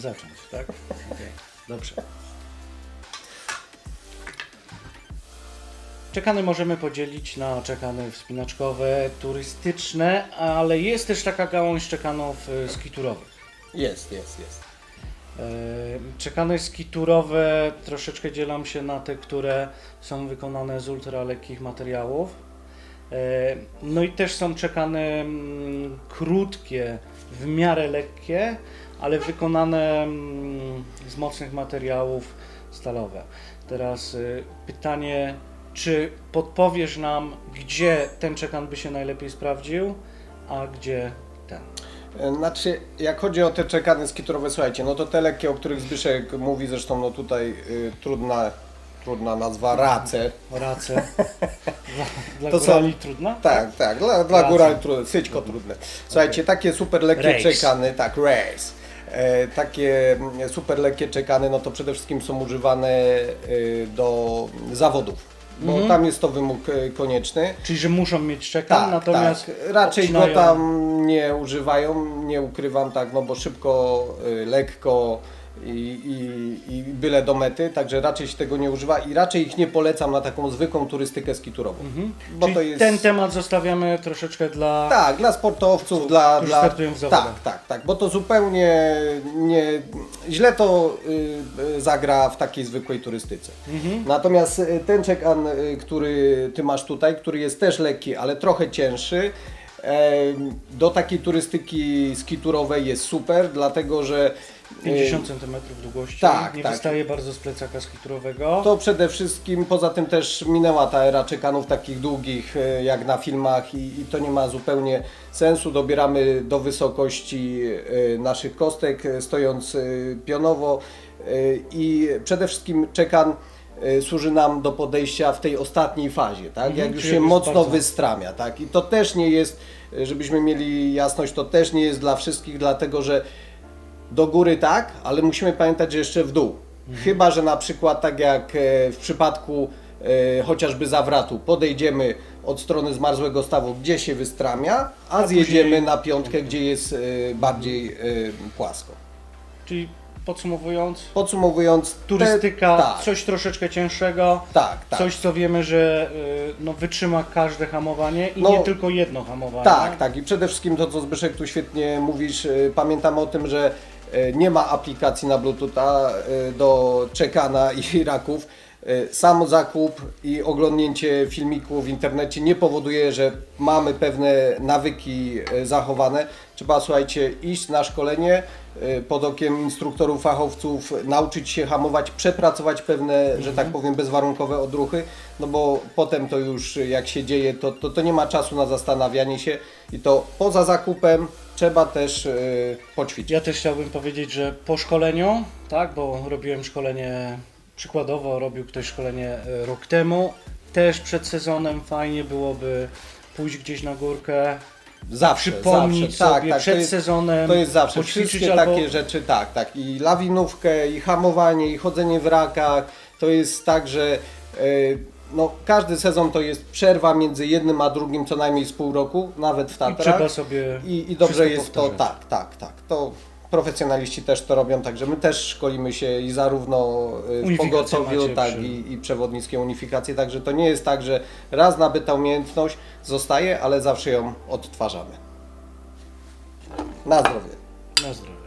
Zacząć, tak? Okej, Dobrze. Czekany możemy podzielić na czekany wspinaczkowe, turystyczne, ale jest też taka gałąź czekanów y, skiturowych. Jest, jest, jest. E, Czekany skiturowe troszeczkę dzielam się na te, które są wykonane z ultralekkich materiałów. E, No i też są czekane mm, krótkie, w miarę lekkie, ale wykonane mm, z mocnych materiałów stalowe. Teraz y, pytanie, czy podpowiesz nam, gdzie ten czekan by się najlepiej sprawdził, a gdzie ten? E, Znaczy, jak chodzi o te czekany skiturowe, słuchajcie, no to te lekkie, o których Zbyszek mówi, zresztą no tutaj y, trudna, trudna nazwa, race. Racę. Dla, dla To są- górali trudna? Tak, tak, dla, dla Race. górali trudne, syćko trudne. Słuchajcie, takie super lekkie Race. czekany, tak, race. E, takie mm, super lekkie czekany, no to przede wszystkim są używane y, do zawodów, bo Mhm. tam jest to wymóg y, konieczny. Czyli, że muszą mieć czekan, Tak, natomiast tak. Raczej go obcinają- tam nie używają, nie ukrywam tak, no bo szybko, y, lekko i, i, i byle do mety, także raczej się tego nie używa i raczej ich nie polecam na taką zwykłą turystykę skiturową. Bo Czyli to jest... ten temat zostawiamy troszeczkę dla... Tak, dla sportowców, dla... dla startują w zawodach. tak, tak, tak, bo to zupełnie nie... Źle to y, y, zagra w takiej zwykłej turystyce. Mhm. Natomiast y, ten czekan, y, który Ty masz tutaj, który jest też lekki, ale trochę cięższy, do takiej turystyki skiturowej jest super, dlatego że y, 50 cm długości, tak, nie tak. wystaje bardzo z plecaka skiturowego. To przede wszystkim, poza tym też minęła ta era czekanów takich długich, e, jak na filmach i, i to nie ma zupełnie sensu. Dobieramy do wysokości e, naszych kostek, e, stojąc pionowo i przede wszystkim czekan służy nam do podejścia w tej ostatniej fazie, tak? Mhm, jak już czyli się już mocno bardzo- wystramia, tak? I to też nie jest, e, żebyśmy mieli jasność, to też nie jest dla wszystkich, dlatego że do góry tak, ale musimy pamiętać, że jeszcze w dół. Chyba, że na przykład tak jak e, w przypadku e, chociażby zawratu, podejdziemy od strony zmarzłego stawu, gdzie się wystramia, a, zjedziemy na piątkę, gdzie jest e, bardziej e, płasko. Czyli podsumowując, Podsumowując, te- turystyka, tak, coś troszeczkę cięższego, tak, tak. coś co wiemy, że y, no, wytrzyma każde hamowanie i No, nie tylko jedno hamowanie. Tak, tak. I przede wszystkim to, co Zbyszek tu świetnie mówisz, y, pamiętam o tym, że nie ma aplikacji na Bluetootha y, do czekana i raków. Y, Sam zakup i oglądnięcie filmiku w internecie nie powoduje, że mamy pewne nawyki zachowane. Trzeba, słuchajcie, iść na szkolenie pod okiem instruktorów, fachowców, nauczyć się hamować, przepracować pewne, że tak powiem, bezwarunkowe odruchy, no bo potem to już jak się dzieje, to, to, to nie ma czasu na zastanawianie się i to poza zakupem trzeba też y, poćwiczyć. Ja też chciałbym powiedzieć, że po szkoleniu, tak, bo robiłem szkolenie, przykładowo robił ktoś szkolenie e, rok temu, też przed sezonem fajnie byłoby pójść gdzieś na górkę, Zawsze, przypomnieć zawsze. sobie przed to jest, sezonem, To jest zawsze. Wszystkie albo... takie rzeczy, tak, tak. I lawinówkę, i hamowanie, i chodzenie w rakach. To jest tak, że y, no, każdy sezon to jest przerwa między jednym a drugim co najmniej z pół roku, nawet w I Tatrach. trzeba sobie I, i dobrze jest to, powtarzać. tak, tak, tak. To profesjonaliści też to robią, także my też szkolimy się i zarówno y, w pogotowiu, tak przy- i, i przewodnickie unifikacje, także to nie jest tak, że raz nabyta umiejętność zostaje, ale zawsze ją odtwarzamy. Na zdrowie. Na zdrowie.